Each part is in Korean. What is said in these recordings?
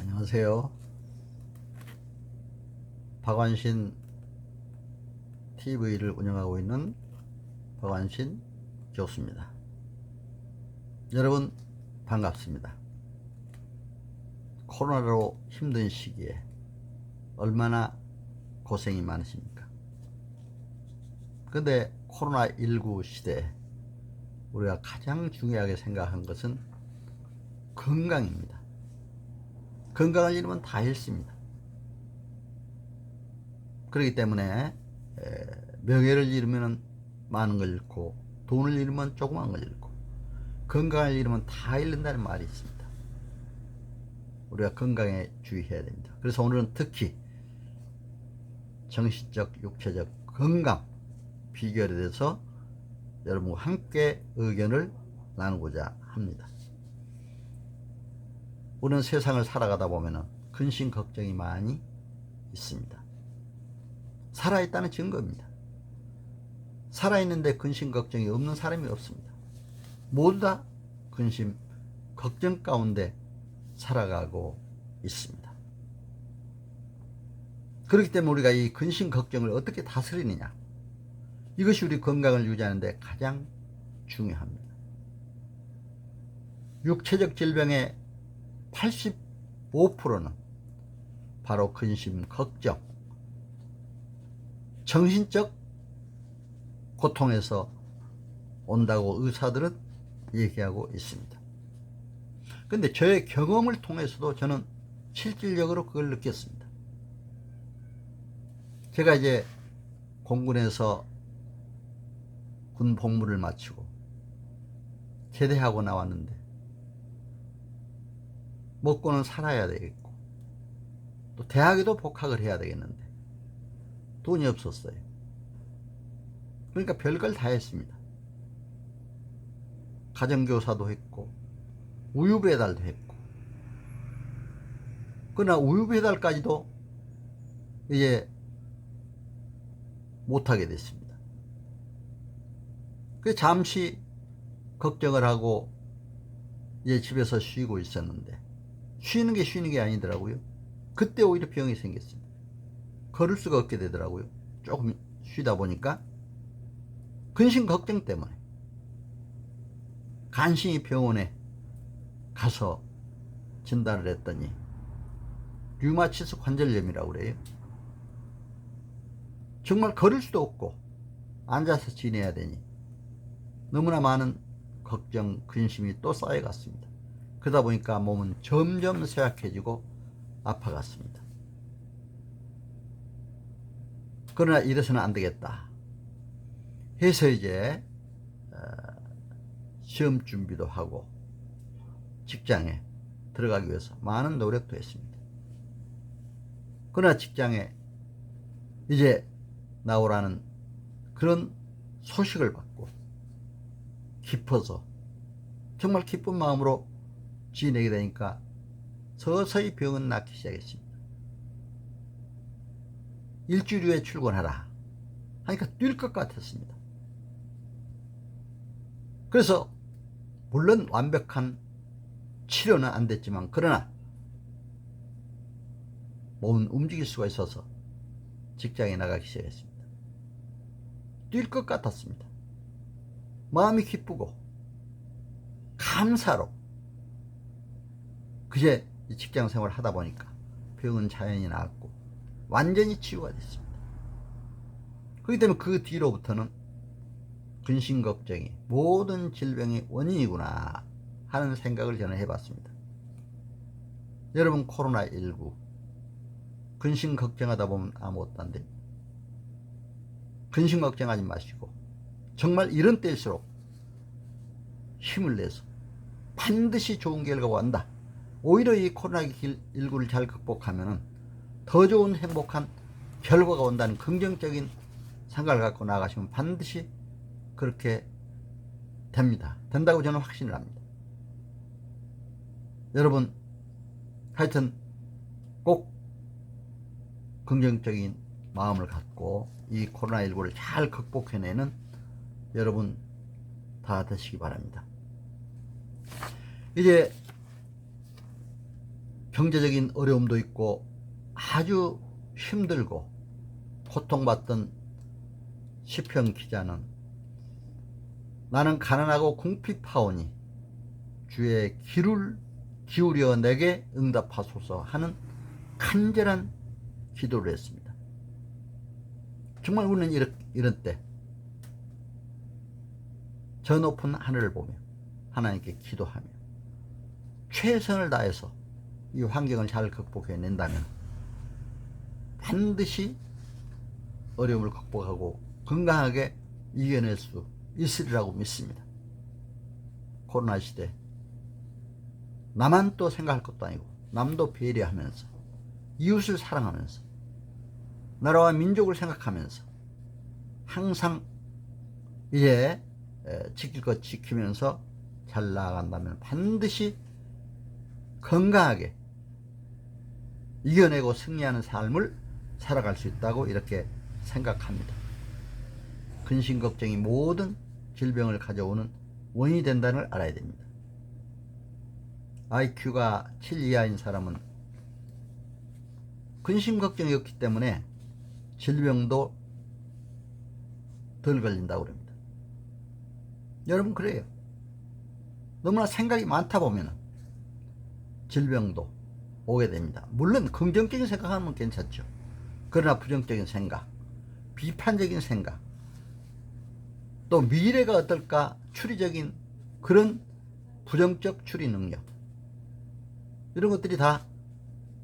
안녕하세요. 박완신 TV를 운영하고 있는 박완신 교수입니다. 여러분 반갑습니다. 코로나로 힘든 시기에 얼마나 고생이 많으십니까? 근데 코로나19 시대에 우리가 가장 중요하게 생각한 것은 건강입니다. 건강을 잃으면 다 잃습니다. 그렇기 때문에 에, 명예를 잃으면 많은 걸 잃고 돈을 잃으면 조그만 걸 잃고 건강을 잃으면 다 잃는다는 말이 있습니다. 우리가 건강에 주의해야 됩니다. 그래서 오늘은 특히 정신적, 육체적 건강 비결에 대해서 여러분과 함께 의견을 나누고자 합니다. 우리는 세상을 살아가다 보면 근심 걱정이 많이 있습니다. 살아있다는 증거입니다. 살아있는데 근심 걱정이 없는 사람이 없습니다. 모두 다 근심 걱정 가운데 살아가고 있습니다. 그렇기 때문에 우리가 이 근심 걱정을 어떻게 다스리느냐 이것이 우리 건강을 유지하는데 가장 중요합니다. 육체적 질병의 85%는 바로 근심, 걱정, 정신적 고통에서 온다고 의사들은 얘기하고 있습니다. 근데 저의 경험을 통해서도 저는 실질적으로 그걸 느꼈습니다. 제가 이제 공군에서 군 복무를 마치고 제대하고 나왔는데 먹고는 살아야 되겠고 또 대학에도 복학을 해야 되겠는데 돈이 없었어요. 그러니까 별걸 다 했습니다. 가정교사도 했고 우유 배달도 했고 그러나 우유 배달까지도 이제 못하게 됐습니다. 그 잠시 걱정을 하고 이제 집에서 쉬고 있었는데 쉬는 게 쉬는 게 아니더라고요. 그때 오히려 병이 생겼습니다. 걸을 수가 없게 되더라고요. 조금 쉬다 보니까 근심 걱정 때문에 간신히 병원에 가서 진단을 했더니 류마티스 관절염이라고 그래요. 정말 걸을 수도 없고 앉아서 지내야 되니 너무나 많은 걱정, 근심이 또 쌓여갔습니다. 그러다 보니까 몸은 점점 쇠약해지고 아파갔습니다. 그러나 이래서는 안 되겠다. 해서 이제 어, 시험 준비도 하고 직장에 들어가기 위해서 많은 노력도 했습니다. 그러나 직장에 이제 나오라는 그런 소식을 받고 기뻐서 정말 기쁜 마음으로 지내게 되니까 서서히 병은 낫기 시작했습니다. 일주일 후에 출근하라 하니까 뛸 것 같았습니다. 그래서 물론 완벽한 치료는 안 됐지만 그러나 몸은 움직일 수가 있어서 직장에 나가기 시작했습니다. 뛸 것 같았습니다. 마음이 기쁘고 감사로 그제 직장 생활 하다 보니까 병은 자연히 나았고 완전히 치유가 됐습니다. 그렇기 때문에 그 뒤로부터는 근심 걱정이 모든 질병의 원인이구나 하는 생각을 저는 해봤습니다. 여러분 코로나19 근심 걱정하다 보면 아무것도 안 됩니다. 근심 걱정하지 마시고 정말 이런 때일수록 힘을 내서 반드시 좋은 결과가 온다. 오히려 이 코로나19를 잘 극복하면 더 좋은 행복한 결과가 온다는 긍정적인 생각을 갖고 나가시면 반드시 그렇게 됩니다. 된다고 저는 확신을 합니다. 여러분, 하여튼 꼭 긍정적인 마음을 갖고 이 코로나19를 잘 극복해내는 여러분 다 되시기 바랍니다. 이제 경제적인 어려움도 있고 아주 힘들고 고통받던 시편 기자는 나는 가난하고 궁핍하오니 주의 귀를 기울여 내게 응답하소서 하는 간절한 기도를 했습니다. 정말 우리는 이런, 이런 때, 저 높은 하늘을 보며 하나님께 기도하며 최선을 다해서 이 환경을 잘 극복해낸다면 반드시 어려움을 극복하고 건강하게 이겨낼 수 있으리라고 믿습니다. 코로나 시대 나만 또 생각할 것도 아니고 남도 배려하면서 이웃을 사랑하면서 나라와 민족을 생각하면서 항상 이제 지킬 것 지키면서 잘 나아간다면 반드시 건강하게 이겨내고 승리하는 삶을 살아갈 수 있다고 이렇게 생각합니다. 근심 걱정이 모든 질병을 가져오는 원인이 된다는 걸 알아야 됩니다. IQ가 7 이하인 사람은 근심 걱정이 없기 때문에 질병도 덜 걸린다고 그럽니다. 여러분 그래요. 너무나 생각이 많다 보면 질병도 오게 됩니다. 물론 긍정적인 생각하면 괜찮죠. 그러나 부정적인 생각, 비판적인 생각, 또 미래가 어떨까 추리적인 그런 부정적 추리 능력 이런 것들이 다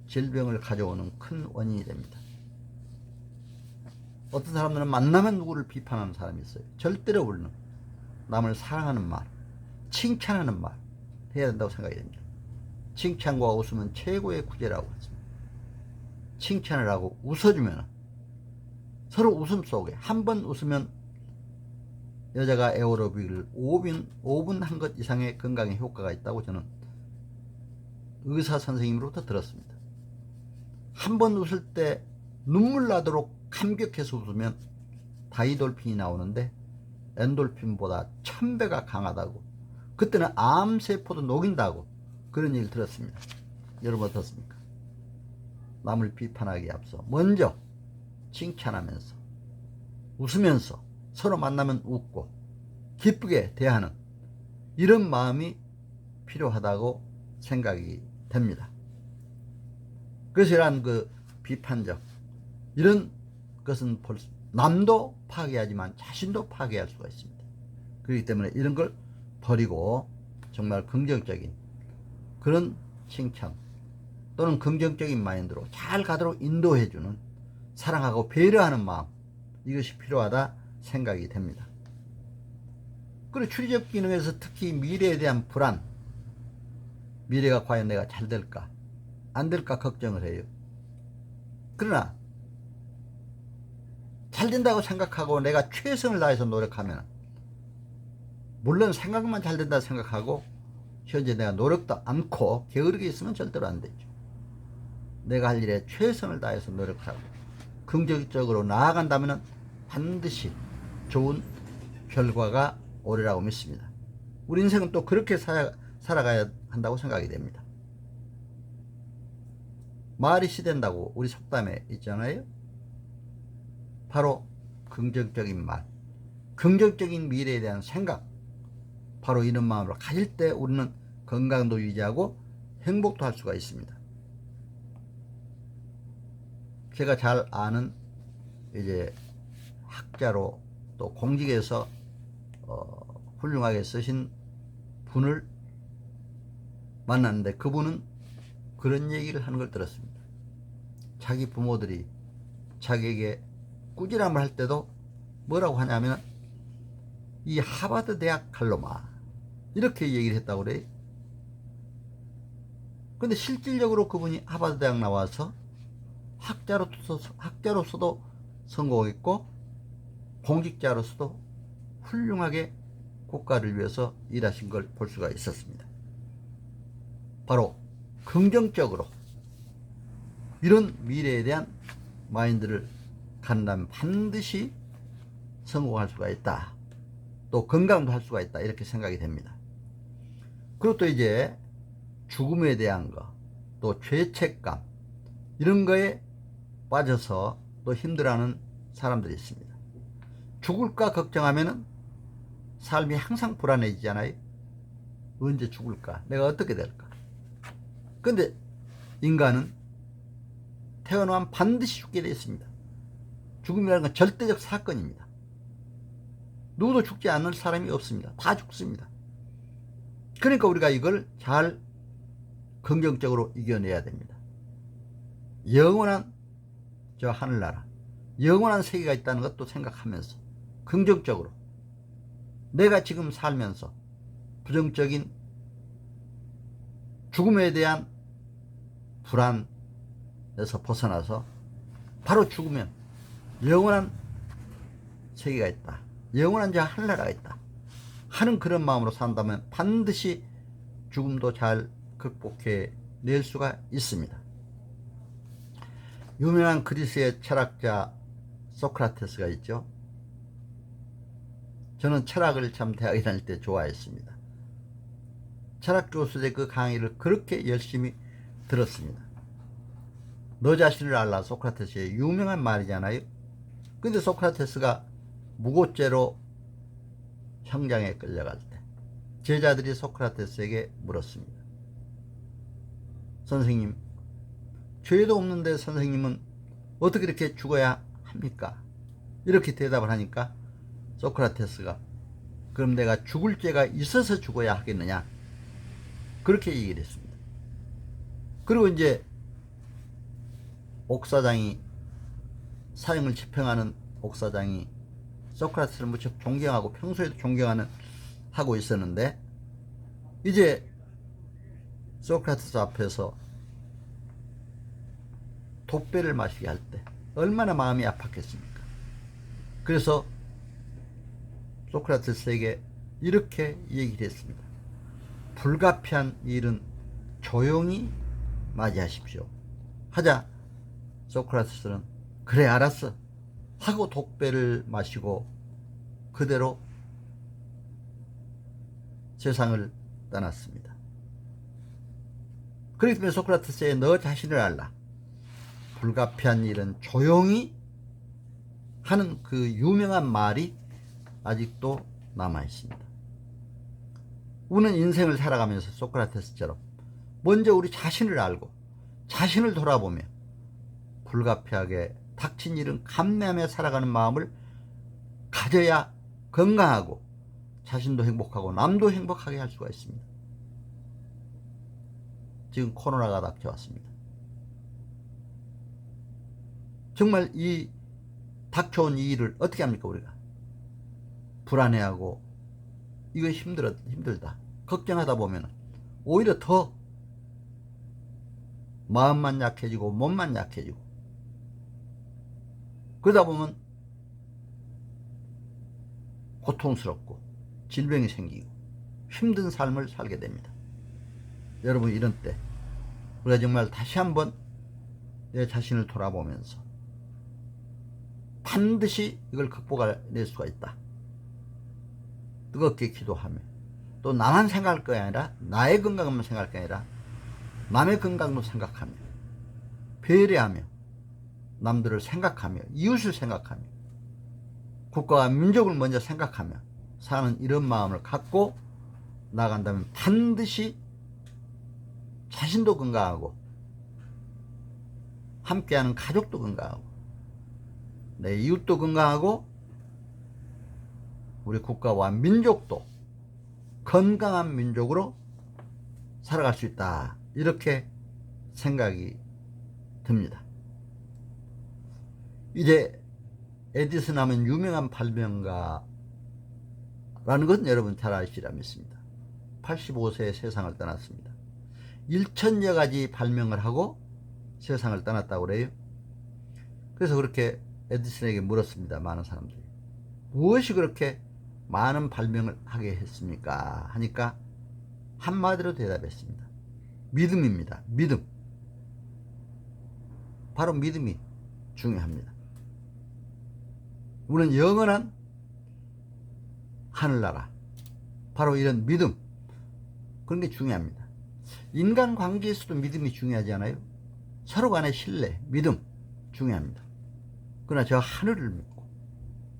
질병을 가져오는 큰 원인이 됩니다. 어떤 사람들은 만나면 누구를 비판하는 사람이 있어요. 절대로 우리는 남을 사랑하는 말, 칭찬하는 말 해야 된다고 생각이 됩니다. 칭찬과 웃음은 최고의 구제라고 했습니다. 칭찬을 하고 웃어주면 서로 웃음 속에 한 번 웃으면 여자가 에어로빅을 5분, 5분 한 것 이상의 건강에 효과가 있다고 저는 의사 선생님으로부터 들었습니다. 한 번 웃을 때 눈물 나도록 감격해서 웃으면 다이돌핀이 나오는데 엔돌핀보다 천배가 강하다고 그때는 암세포도 녹인다고 그런 얘기를 들었습니다. 여러분 어떻습니까? 남을 비판하기에 앞서 먼저 칭찬하면서 웃으면서 서로 만나면 웃고 기쁘게 대하는 이런 마음이 필요하다고 생각이 됩니다. 그래서 이러한 그 비판적 이런 것은 남도 파괴하지만 자신도 파괴할 수가 있습니다. 그렇기 때문에 이런 걸 버리고 정말 긍정적인 그런 칭찬 또는 긍정적인 마인드로 잘 가도록 인도해주는 사랑하고 배려하는 마음 이것이 필요하다 생각이 됩니다. 그리고 추리적 기능에서 특히 미래에 대한 불안 미래가 과연 내가 잘 될까 안 될까 걱정을 해요. 그러나 잘 된다고 생각하고 내가 최선을 다해서 노력하면 물론 생각만 잘 된다 생각하고 현재 내가 노력도 않고 게으르게 있으면 절대로 안 되죠. 내가 할 일에 최선을 다해서 노력하고 긍정적으로 나아간다면 반드시 좋은 결과가 오리라고 믿습니다. 우리 인생은 또 그렇게 살아, 살아가야 한다고 생각이 됩니다. 말이 시된다고 우리 속담에 있잖아요. 바로 긍정적인 말, 긍정적인 미래에 대한 생각, 바로 이런 마음으로 가질 때 우리는 건강도 유지하고 행복도 할 수가 있습니다. 제가 잘 아는 이제 학자로 또 공직에서 어, 훌륭하게 쓰신 분을 만났는데 그분은 그런 얘기를 하는 걸 들었습니다. 자기 부모들이 자기에게 꾸지람을 할 때도 뭐라고 하냐면 이 하버드 대학 갈로마 이렇게 얘기를 했다고 그래요. 근데 실질적으로 그분이 하버드 대학 나와서 학자로서, 학자로서도 성공했고 공직자로서도 훌륭하게 국가를 위해서 일하신 걸 볼 수가 있었습니다. 바로 긍정적으로 이런 미래에 대한 마인드를 갖는다면 반드시 성공할 수가 있다. 또 건강도 할 수가 있다. 이렇게 생각이 됩니다. 그리고 또 이제 죽음에 대한 거, 또 죄책감 이런 거에 빠져서 또 힘들어하는 사람들이 있습니다. 죽을까 걱정하면은 삶이 항상 불안해지잖아요. 언제 죽을까? 내가 어떻게 될까? 근데 인간은 태어나면 반드시 죽게 되어 있습니다. 죽음이라는 건 절대적 사건입니다. 누구도 죽지 않는 사람이 없습니다. 다 죽습니다. 그러니까 우리가 이걸 잘 긍정적으로 이겨내야 됩니다. 영원한 저 하늘나라, 영원한 세계가 있다는 것도 생각하면서 긍정적으로 내가 지금 살면서 부정적인 죽음에 대한 불안에서 벗어나서 바로 죽으면 영원한 세계가 있다. 영원한 저 하늘나라가 있다. 하는 그런 마음으로 산다면 반드시 죽음도 잘 극복해 낼 수가 있습니다. 유명한 그리스의 철학자 소크라테스가 있죠. 저는 철학을 참 대학에 다닐 때 좋아했습니다. 철학 교수의 그 강의를 그렇게 열심히 들었습니다. 너 자신을 알라 소크라테스의 유명한 말이잖아요. 근데 소크라테스가 무고죄로 형장에 끌려갈 때 제자들이 소크라테스에게 물었습니다. 선생님, 죄도 없는데 선생님은 어떻게 이렇게 죽어야 합니까? 이렇게 대답을 하니까 소크라테스가 그럼 내가 죽을 죄가 있어서 죽어야 하겠느냐? 그렇게 얘기를 했습니다. 그리고 이제 옥사장이 사형을 집행하는 옥사장이 소크라테스를 무척 존경하고 평소에도 존경하는 하고 있었는데 이제 소크라테스 앞에서 독배를 마시게 할 때 얼마나 마음이 아팠겠습니까? 그래서 소크라테스에게 이렇게 얘기를 했습니다. 불가피한 일은 조용히 맞이하십시오. 하자 소크라테스는 그래 알았어 하고 독배를 마시고 그대로 세상을 떠났습니다. 그렇기 때문에 소크라테스의 너 자신을 알라. 불가피한 일은 조용히 하는 그 유명한 말이 아직도 남아 있습니다. 우리는 인생을 살아가면서 소크라테스처럼 먼저 우리 자신을 알고 자신을 돌아보며 불가피하게 닥친 일은 감내하며 살아가는 마음을 가져야 건강하고 자신도 행복하고 남도 행복하게 할 수가 있습니다. 지금 코로나가 닥쳐왔습니다. 정말 이 닥쳐온 이 일을 어떻게 합니까 우리가? 불안해하고 이거 힘들어 힘들다 걱정하다 보면 오히려 더 마음만 약해지고 몸만 약해지고 그러다 보면 고통스럽고 질병이 생기고 힘든 삶을 살게 됩니다. 여러분 이런 때 우리가 정말 다시 한번 내 자신을 돌아보면서 반드시 이걸 극복해낼 수가 있다. 뜨겁게 기도하며 또 나만 생각할 게 아니라 나의 건강만 생각할 게 아니라 남의 건강도 생각하며 배려하며 남들을 생각하며 이웃을 생각하며 국가와 민족을 먼저 생각하며 사는 이런 마음을 갖고 나간다면 반드시 자신도 건강하고 함께하는 가족도 건강하고 내 이웃도 건강하고 우리 국가와 민족도 건강한 민족으로 살아갈 수 있다. 이렇게 생각이 듭니다. 이제 에디슨 하면 유명한 발명가라는 것은 여러분 잘 아시리라 믿습니다. 85세에 세상을 떠났습니다. 1천여 가지 발명을 하고 세상을 떠났다고 그래요. 그래서 그렇게 에디슨에게 물었습니다. 많은 사람들이. 무엇이 그렇게 많은 발명을 하게 했습니까? 하니까 한마디로 대답했습니다. 믿음입니다. 믿음. 바로 믿음이 중요합니다. 우리는 영원한 하늘나라. 바로 이런 믿음. 그런 게 중요합니다. 인간 관계에서도 믿음이 중요하지 않아요? 서로 간의 신뢰, 믿음 중요합니다. 그러나 저 하늘을 믿고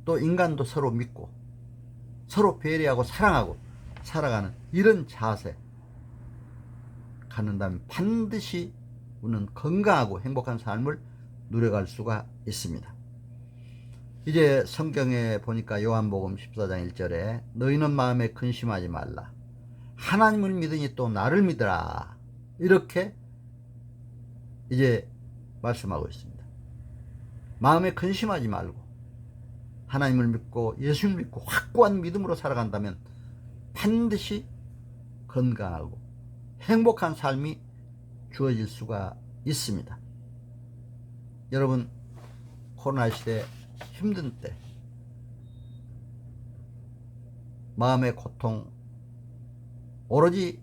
또 인간도 서로 믿고 서로 배려하고 사랑하고 살아가는 이런 자세 갖는다면 반드시 우리는 건강하고 행복한 삶을 누려갈 수가 있습니다. 이제 성경에 보니까 요한복음 14장 1절에 너희는 마음에 근심하지 말라. 하나님을 믿으니 또 나를 믿으라. 이렇게 이제 말씀하고 있습니다. 마음에 근심하지 말고 하나님을 믿고 예수를 믿고 확고한 믿음으로 살아간다면 반드시 건강하고 행복한 삶이 주어질 수가 있습니다. 여러분 코로나 시대 힘든 때 마음의 고통 오로지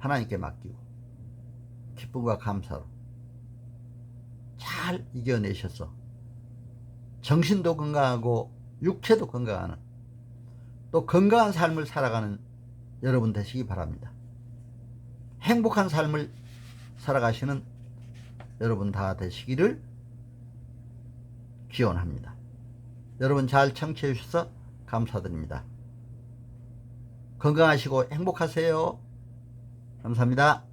하나님께 맡기고 기쁨과 감사로 잘 이겨내셔서 정신도 건강하고 육체도 건강하는 또 건강한 삶을 살아가는 여러분 되시기 바랍니다. 행복한 삶을 살아가시는 여러분 다 되시기를 기원합니다. 여러분 잘 청취해 주셔서 감사드립니다. 건강하시고 행복하세요. 감사합니다.